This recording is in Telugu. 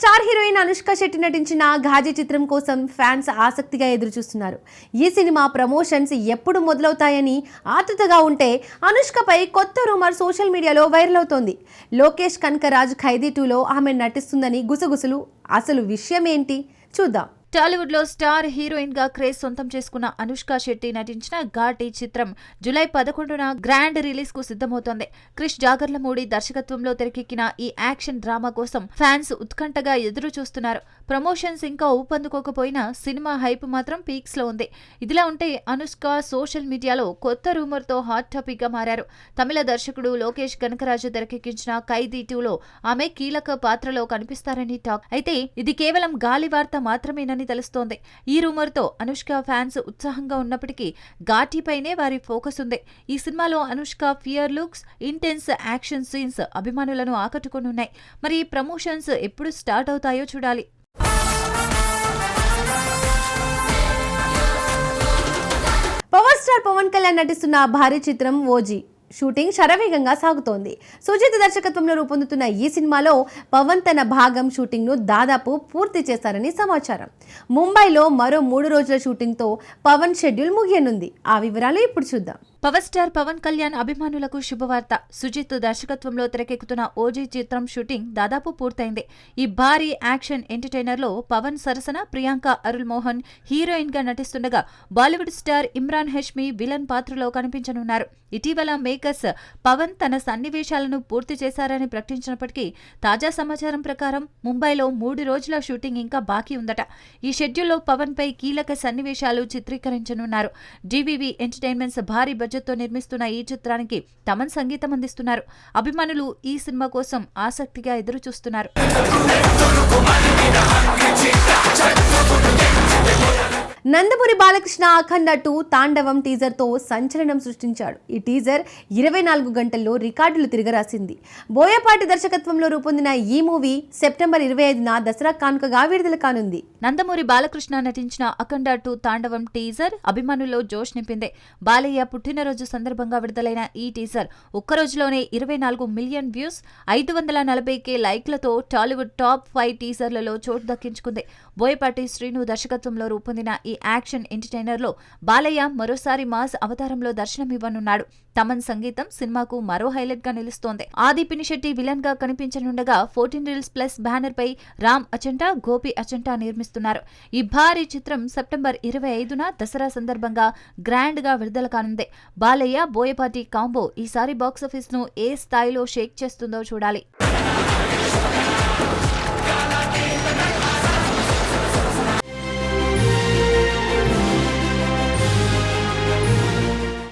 స్టార్ హీరోయిన్ అనుష్క శెట్టి నటించిన ఘాజీ చిత్రం కోసం ఫ్యాన్స్ ఆసక్తిగా ఎదురుచూస్తున్నారు. ఈ సినిమా ప్రమోషన్స్ ఎప్పుడు మొదలవుతాయని ఆతృతగా ఉంటే అనుష్కపై కొత్త రూమర్ సోషల్ మీడియాలో వైరల్ అవుతోంది. లోకేష్ కనకరాజ్ ఖైదీ టూలో ఆమె నటిస్తుందని గుసగుసలు. అసలు విషయం ఏంటి చూద్దాం. టాలీవుడ్లో స్టార్ హీరోయిన్గా క్రేజ్ సొంతం చేసుకున్న అనుష్క శెట్టి నటించిన ఘాటి చిత్రం జూలై పదకొండున గ్రాండ్ రిలీజ్కు సిద్ధమవుతోంది. క్రిష్ జాగర్లమూడి దర్శకత్వంలో తెరకెక్కిన ఈ యాక్షన్ డ్రామా కోసం ఫ్యాన్స్ ఉత్కంఠగా ఎదురు చూస్తున్నారు ప్రమోషన్స్ ఇంకా ఊపందుకోకపోయినా సినిమా హైప్ మాత్రం పీక్స్లో ఉంది. ఇదిలా ఉంటే అనుష్క సోషల్ మీడియాలో కొత్త రూమర్తో హాట్ టాపిక్గా మారారు. తమిళ దర్శకుడు లోకేష్ కనకరాజు తెరకెక్కించిన ఖైదీ టూలో ఆమె కీలక పాత్రలో కనిపిస్తారని టాక్. అయితే ఇది కేవలం గాలి వార్త మాత్రమేనని తెలుస్తోంది. ఈ రూమర్తో అనుష్క ఫ్యాన్స్ ఉత్సాహంగా ఉన్నప్పటికీ ఘాటీపైనే వారి ఫోకస్ ఉంది. ఈ సినిమాలో Anushka fear looks intense action scenes అభిమానులను ఆకట్టుకొనున్నాయి. మరి ప్రమోషన్స్ ఎప్పుడు స్టార్ట్ అవుతాయో చూడాలి. పవర్ స్టార్ పవన్ కళ్యాణ్ నటిస్తున్న భారీ చిత్రం ఓజీ. షూటింగ్ శరవేగంగా సాగుతోంది. సుజిత్ దర్శకత్వంలో రూపొందుతున్న ఈ సినిమాలో పవన్ తన భాగం షూటింగ్ను దాదాపు పూర్తి చేశారని సమాచారం. ముంబైలో మరో మూడు రోజుల షూటింగ్తో పవన్ షెడ్యూల్ ముగియనుంది. ఆ వివరాలు ఇప్పుడు చూద్దాం. పవర్ స్టార్ పవన్ కళ్యాణ్ అభిమానులకు శుభవార్త. సుజిత్ దర్శకత్వంలో తెరకెక్కుతున్న ఓజీ చిత్రం షూటింగ్ దాదాపు పూర్తయింది. ఈ భారీ యాక్షన్ ఎంటర్టైనర్లో పవన్ సరసన ప్రియాంక అరుల్ మోహన్ హీరోయిన్గా నటిస్తుండగా Bollywood star Emraan Hashmi villain పాత్రలో కనిపించనున్నారు. ఇటీవల మేకర్స్ పవన్ తన సన్నివేశాలను పూర్తి చేశారని ప్రకటించినప్పటికీ తాజా సమాచారం ప్రకారం ముంబైలో మూడు రోజుల షూటింగ్ ఇంకా బాకీ ఉందట. ఈ షెడ్యూల్లో పవన్ పై కీలక సన్నివేశాలు చిత్రీకరించనున్నారు. డివివి ఎంటర్టైన్మెంట్స్ భారీ బడ్జెట్తో నిర్మిస్తున్న ఈ చిత్రానికి తమన్ సంగీతం అందిస్తున్నారు. అభిమానులు ఈ సినిమా కోసం ఆసక్తిగా ఎదురు చూస్తున్నారు నందమూరి బాలకృష్ణ అఖండ టూ తాండవం టీజర్తో సంచలనం సృష్టించాడు. ఈ టీజర్ ఇరవై నాలుగు గంటల్లో రికార్డులు తిరగరాసింది. బోయపాటి దర్శకత్వంలో రూపొందిన ఈ మూవీ సెప్టెంబర్ ఇరవై ఐదున దసరా కానుకగా విడుదల కానుంది. నందమూరి బాలకృష్ణ నటించిన అఖండ టూ తాండవం టీజర్ అభిమానుల్లో జోష్ నింపిందే. బాలయ్య పుట్టినరోజు సందర్భంగా విడుదలైన ఈ టీజర్ ఒక్కరోజులోనే ఇరవై నాలుగు మిలియన్ వ్యూస్ ఐదు వందల నలభై కే లైక్లతో టాలీవుడ్ టాప్ ఫైవ్ టీజర్లలో చోటు దక్కించుకుంది. బోయపాటి శ్రీను దర్శకత్వంలో రూపొందిన ఈ యాక్షన్ ఎంటర్టైనర్లో బాలయ్య మరోసారి మాస్ అవతారంలో దర్శనమివ్వనున్నాడు. తమన్ సంగీతం సినిమాకు మరో హైలైట్గా నిలుస్తోంది. ఆది పినిశెట్టి విలన్గా కనిపించనుండగా ఫోర్టీన్ రీల్స్ ప్లస్ బ్యానర్ పై రామ్ అచంటా గోపి అచంటా నిర్మిస్తున్నారు. ఈ భారీ చిత్రం సెప్టెంబర్ ఇరవై ఐదున దసరా సందర్భంగా గ్రాండ్గా విడుదల కానుంది. బాలయ్య బోయపాటి కాంబో ఈసారి బాక్సాఫీస్ను ఏ స్థాయిలో షేక్ చేస్తుందో చూడాలి.